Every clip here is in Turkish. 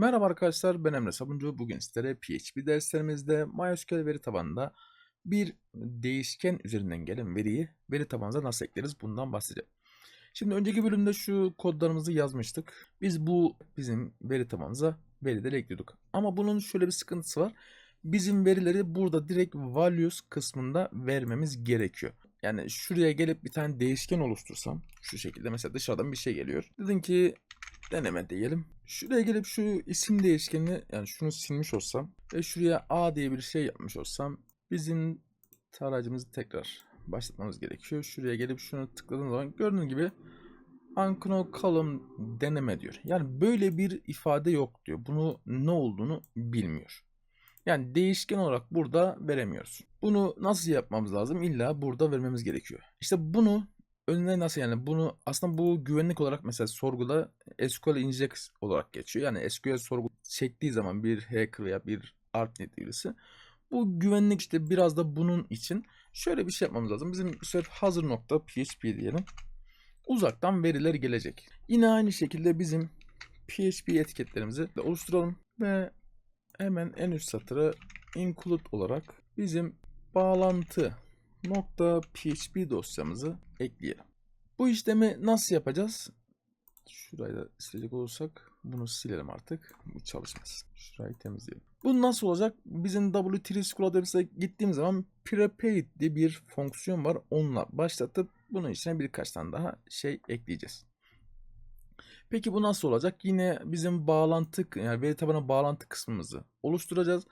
Merhaba arkadaşlar ben Emre Sabuncu. Bugün sizlere PHP derslerimizde MySQL veri tabanında bir değişken üzerinden gelen veriyi veri tabanımıza nasıl ekleriz bundan bahsedeceğim. Şimdi önceki bölümde şu kodlarımızı yazmıştık. Biz bu bizim veri tabanımıza verileri ekliyorduk. Ama bunun şöyle bir sıkıntısı var. Bizim verileri burada direkt values kısmında vermemiz gerekiyor. Yani şuraya gelip bir tane değişken oluştursam şu şekilde mesela dışarıdan bir şey geliyor. Dedin ki deneme diyelim. Şuraya gelip şu isim değişkenini yani şunu silmiş olsam ve şuraya A diye bir şey yapmış olsam bizim tarayıcımızı tekrar başlatmamız gerekiyor. Şuraya gelip şunu tıkladığım zaman gördüğünüz gibi unknown column deneme diyor. Yani böyle bir ifade yok diyor. Bunu ne olduğunu bilmiyor. Yani değişken olarak burada veremiyoruz. Bunu nasıl yapmamız lazım? İlla burada vermemiz gerekiyor. İşte bunu önüne nasıl yani bunu aslında bu güvenlik olarak mesela sorguda SQL inject olarak geçiyor. Yani SQL sorgu çektiği zaman bir hacker veya bir art niyetli birisi bu güvenlik işte biraz da bunun için şöyle bir şey yapmamız lazım. Bizim bu hazır nokta php diyelim. Uzaktan veriler gelecek. Yine aynı şekilde bizim PHP etiketlerimizi de oluşturalım ve hemen en üst satırı include olarak bizim bağlantı php dosyamızı ekleyelim. Bu işlemi nasıl yapacağız? Şurayı da silecek olursak bunu silelim artık. Bu çalışmaz. Şurayı temizleyelim. Bu nasıl olacak? Bizim W3 School adresine gittiğim zaman prepaid diye bir fonksiyon var. Onunla başlatıp bunun içine birkaç tane daha şey ekleyeceğiz. Peki bu nasıl olacak? Yine bizim bağlantı yani veri tabanı bağlantı kısmımızı oluşturacağız.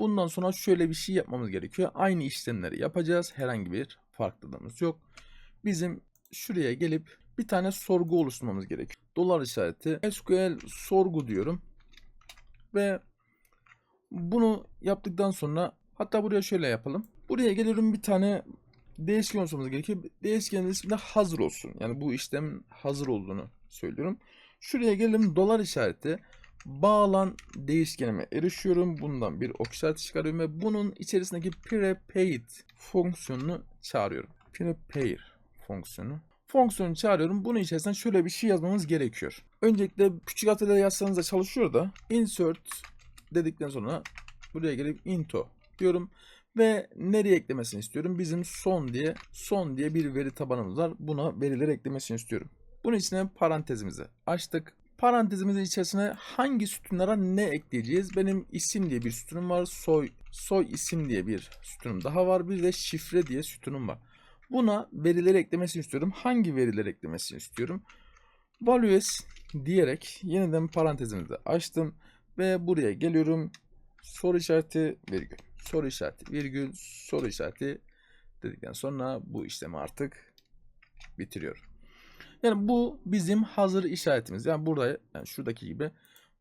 Bundan sonra şöyle bir şey yapmamız gerekiyor. Aynı işlemleri yapacağız. Herhangi bir farklılığımız yok. Bizim şuraya gelip bir tane sorgu oluşturmamız gerekiyor. Dolar işareti SQL sorgu diyorum. Ve bunu yaptıktan sonra hatta buraya şöyle yapalım. Buraya geliyorum bir tane değişken oluşturmamız gerekiyor. Değişkenin ismi de hazır olsun. Yani bu işlem hazır olduğunu söylüyorum. Şuraya gelelim dolar işareti bağlan değişkenime erişiyorum. Bundan bir ok işareti çıkarıyorum ve bunun içerisindeki prepaid fonksiyonunu çağırıyorum. Prepaid fonksiyonu. Fonksiyonu çağırıyorum. Bunun içerisinde şöyle bir şey yazmamız gerekiyor. Öncelikle küçük harflerle yazsanız da çalışıyor da insert dedikten sonra buraya gelip into diyorum ve nereye eklemesini istiyorum? Bizim son diye son diye bir veri tabanımız var. Buna verileri eklemesini istiyorum. Bunun içine parantezimizi açtık. Parantezimizin içerisine hangi sütunlara ne ekleyeceğiz? Benim isim diye bir sütunum var. Soy soy isim diye bir sütunum daha var. Bir de şifre diye sütunum var. Buna verileri eklemesini istiyorum. Hangi verileri eklemesini istiyorum? Values diyerek yeniden parantezimizi açtım ve buraya geliyorum. Soru işareti virgül. Soru işareti virgül soru işareti dedikten sonra bu işlemi artık bitiriyorum. Yani bu bizim hazır işaretimiz. Yani burada yani şuradaki gibi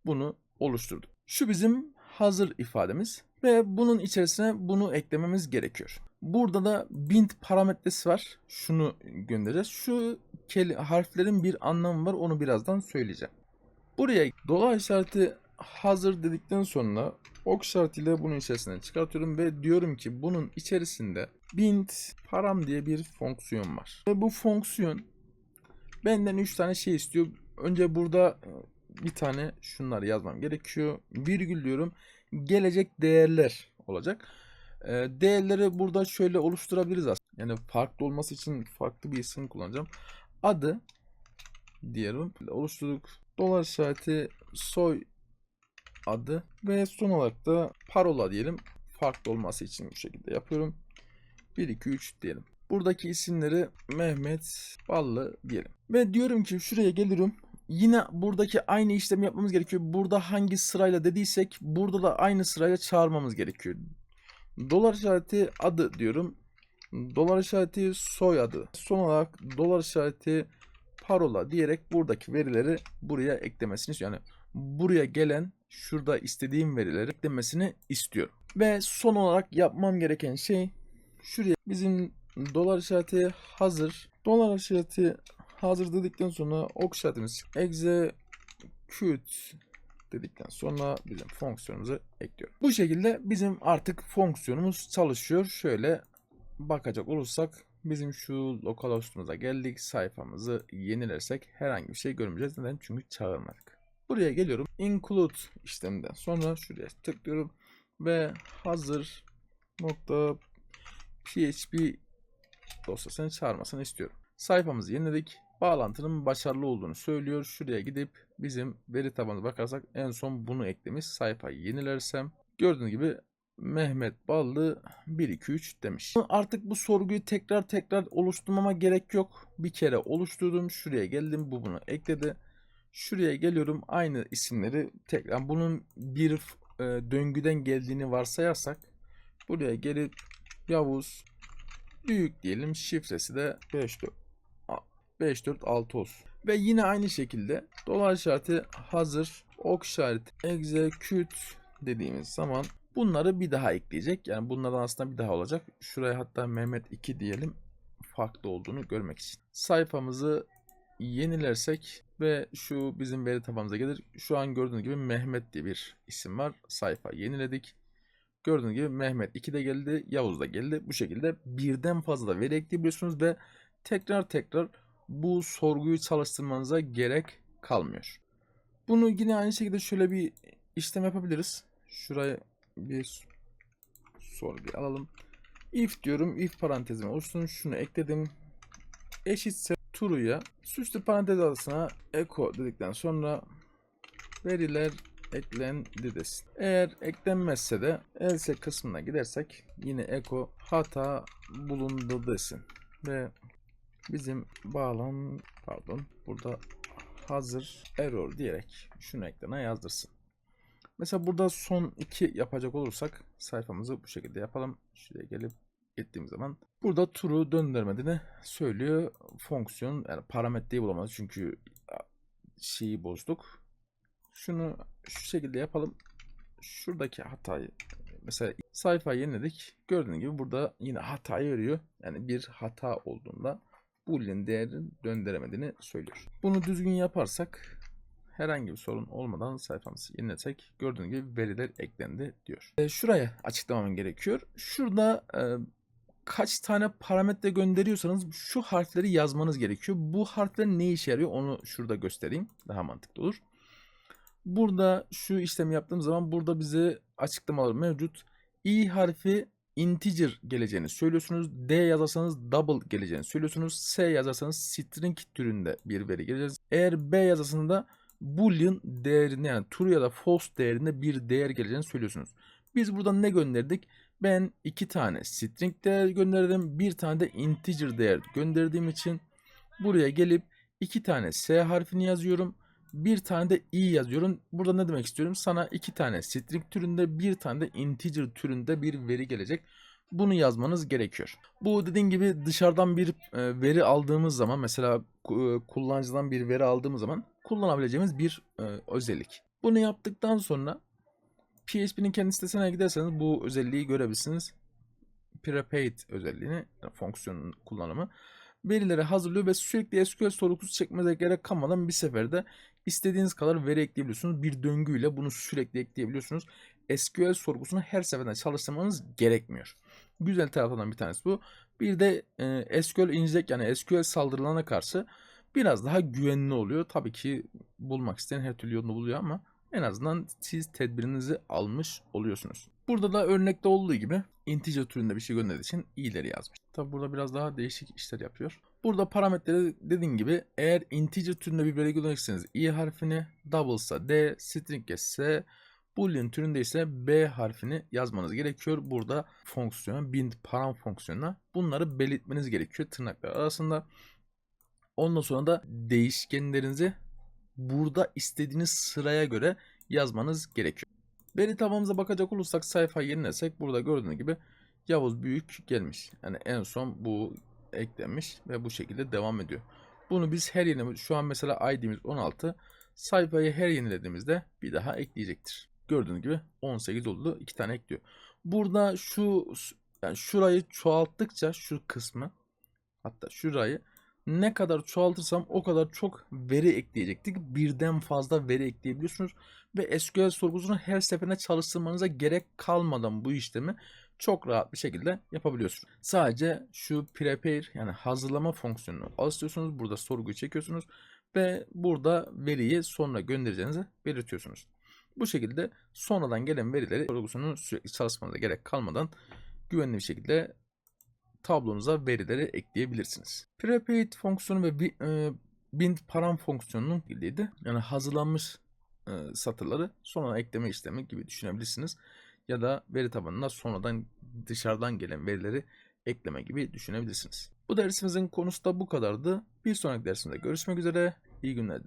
bunu oluşturduk. Şu bizim hazır ifademiz ve bunun içerisine bunu eklememiz gerekiyor. Burada da bint parametresi var. Şunu göndereceğiz. Şu harflerin bir anlamı var. Onu birazdan söyleyeceğim. Buraya dolar işareti hazır dedikten sonra ok işaretiyle bunun içerisinden çıkartıyorum ve diyorum ki bunun içerisinde bint param diye bir fonksiyon var. Ve bu fonksiyon Benden 3 tane şey istiyor. Önce burada e, bir tane şunları yazmam gerekiyor. Virgül diyorum. Gelecek değerler olacak. E, değerleri burada şöyle oluşturabiliriz aslında. Yani farklı olması için farklı bir isim kullanacağım. Adı diyelim. Oluşturduk. Dolar işareti soy adı ve son olarak da parola diyelim. Farklı olması için bu şekilde yapıyorum. 1 2 3 diyelim. Buradaki isimleri Mehmet Ballı diyelim. Ve diyorum ki şuraya gelirim. Yine buradaki aynı işlemi yapmamız gerekiyor. Burada hangi sırayla dediysek burada da aynı sırayla çağırmamız gerekiyor. Dolar işareti adı diyorum. Dolar işareti soyadı. Son olarak dolar işareti parola diyerek buradaki verileri buraya eklemesini istiyorum. Yani buraya gelen şurada istediğim verileri eklemesini istiyorum. Ve son olarak yapmam gereken şey şuraya bizim dolar işareti hazır. Dolar işareti hazır dedikten sonra ok işaretimiz execute dedikten sonra bizim fonksiyonumuzu ekliyor. Bu şekilde bizim artık fonksiyonumuz çalışıyor. Şöyle bakacak olursak bizim şu lokal hostumuza geldik. Sayfamızı yenilersek herhangi bir şey görmeyeceğiz. Neden? Çünkü çağırmadık. Buraya geliyorum. Include işleminden sonra şuraya tıklıyorum ve hazır nokta php dosyasını çağırmasını istiyorum. Sayfamızı yeniledik. Bağlantının başarılı olduğunu söylüyor. Şuraya gidip bizim veri tabanına bakarsak en son bunu eklemiş. Sayfayı yenilersem gördüğünüz gibi Mehmet Ballı 123 demiş. Artık bu sorguyu tekrar tekrar oluşturmama gerek yok. Bir kere oluşturdum. Şuraya geldim. Bu bunu ekledi. Şuraya geliyorum. Aynı isimleri tekrar bunun bir e, döngüden geldiğini varsayarsak buraya gelip Yavuz büyük diyelim. Şifresi de 54 546 olsun. Ve yine aynı şekilde dolar işareti hazır ok işareti execute dediğimiz zaman bunları bir daha ekleyecek. Yani bunlardan aslında bir daha olacak. Şuraya hatta Mehmet 2 diyelim farklı olduğunu görmek için. Sayfamızı yenilersek ve şu bizim veri tabanımıza gelir. Şu an gördüğünüz gibi Mehmet diye bir isim var. Sayfa yeniledik. Gördüğünüz gibi Mehmet 2 de geldi, Yavuz da geldi. Bu şekilde birden fazla veri ekleyebiliyorsunuz ve tekrar tekrar bu sorguyu çalıştırmanıza gerek kalmıyor. Bunu yine aynı şekilde şöyle bir işlem yapabiliriz. Şuraya bir sorgu alalım. If diyorum. If parantezime olsun. Şunu ekledim. Eşitse true'ya süslü parantez arasına echo dedikten sonra veriler eklendi desin. Eğer eklenmezse de else kısmına gidersek yine echo hata bulundu desin. Ve bizim bağlam pardon burada hazır error diyerek şunu ekrana yazdırsın. Mesela burada son iki yapacak olursak sayfamızı bu şekilde yapalım. Şuraya gelip gittiğim zaman burada true döndürmediğini söylüyor. Fonksiyon yani parametreyi bulamadı çünkü şeyi bozduk. Şunu şu şekilde yapalım. Şuradaki hatayı mesela sayfayı yeniledik. Gördüğünüz gibi burada yine hatayı veriyor. Yani bir hata olduğunda boolean değerini döndüremediğini söylüyor. Bunu düzgün yaparsak herhangi bir sorun olmadan sayfamızı yenilesek gördüğünüz gibi veriler eklendi diyor. E, şuraya açıklamam gerekiyor. Şurada e, kaç tane parametre gönderiyorsanız şu harfleri yazmanız gerekiyor. Bu harfler ne işe yarıyor onu şurada göstereyim. Daha mantıklı olur. Burada şu işlemi yaptığım zaman burada bize açıklamalar mevcut. i harfi integer geleceğini söylüyorsunuz. D yazarsanız double geleceğini söylüyorsunuz. S yazarsanız string türünde bir veri geleceğiz. Eğer B yazarsanız boolean değerini yani true ya da false değerinde bir değer geleceğini söylüyorsunuz. Biz buradan ne gönderdik? Ben iki tane string değer gönderdim. Bir tane de integer değer gönderdiğim için buraya gelip iki tane S harfini yazıyorum. Bir tane de i yazıyorum. Burada ne demek istiyorum? Sana iki tane string türünde bir tane de integer türünde bir veri gelecek. Bunu yazmanız gerekiyor. Bu dediğim gibi dışarıdan bir e, veri aldığımız zaman mesela e, kullanıcıdan bir veri aldığımız zaman kullanabileceğimiz bir e, özellik. Bunu yaptıktan sonra PHP'nin kendi sitesine giderseniz bu özelliği görebilirsiniz. Prepaid özelliğini, yani fonksiyonun kullanımı verileri hazırlıyor ve sürekli SQL sorgusu çekmenize gerek kalmadan bir seferde istediğiniz kadar veri ekleyebiliyorsunuz. Bir döngüyle bunu sürekli ekleyebiliyorsunuz. SQL sorgusunu her seferinde çalıştırmanız gerekmiyor. Güzel tarafından bir tanesi bu. Bir de e, SQL inject yani SQL saldırılarına karşı biraz daha güvenli oluyor. Tabii ki bulmak isteyen her türlü yolunu buluyor ama en azından siz tedbirinizi almış oluyorsunuz. Burada da örnekte olduğu gibi integer türünde bir şey gönderdiği için i'leri yazmış. Tabi burada biraz daha değişik işler yapıyor. Burada parametreleri dediğim gibi eğer integer türünde bir veri gönderecekseniz i harfini, double ise d, string ise boolean türünde ise b harfini yazmanız gerekiyor. Burada fonksiyon bind param fonksiyonuna bunları belirtmeniz gerekiyor tırnaklar arasında. Ondan sonra da değişkenlerinizi burada istediğiniz sıraya göre yazmanız gerekiyor. Veri tabanımıza bakacak olursak sayfayı yenilesek burada gördüğünüz gibi Yavuz Büyük gelmiş. Yani en son bu eklenmiş ve bu şekilde devam ediyor. Bunu biz her yeni şu an mesela ID'miz 16 sayfayı her yenilediğimizde bir daha ekleyecektir. Gördüğünüz gibi 18 oldu. iki tane ekliyor. Burada şu yani şurayı çoğalttıkça şu kısmı hatta şurayı ne kadar çoğaltırsam o kadar çok veri ekleyecektik. Birden fazla veri ekleyebiliyorsunuz ve SQL sorgusunu her seferinde çalıştırmanıza gerek kalmadan bu işlemi çok rahat bir şekilde yapabiliyorsunuz. Sadece şu prepare yani hazırlama fonksiyonunu alıştırıyorsunuz. Burada sorguyu çekiyorsunuz ve burada veriyi sonra göndereceğinizi belirtiyorsunuz. Bu şekilde sonradan gelen verileri sorgusunu sürekli çalışmanıza gerek kalmadan güvenli bir şekilde tablonuza verileri ekleyebilirsiniz. Prepaid fonksiyonu ve bi- e, bind param fonksiyonunun ilgiliydi. Yani hazırlanmış e, satırları sonradan ekleme işlemi gibi düşünebilirsiniz. Ya da veri tabanına sonradan dışarıdan gelen verileri ekleme gibi düşünebilirsiniz. Bu dersimizin konusu da bu kadardı. Bir sonraki dersimde görüşmek üzere. İyi günler.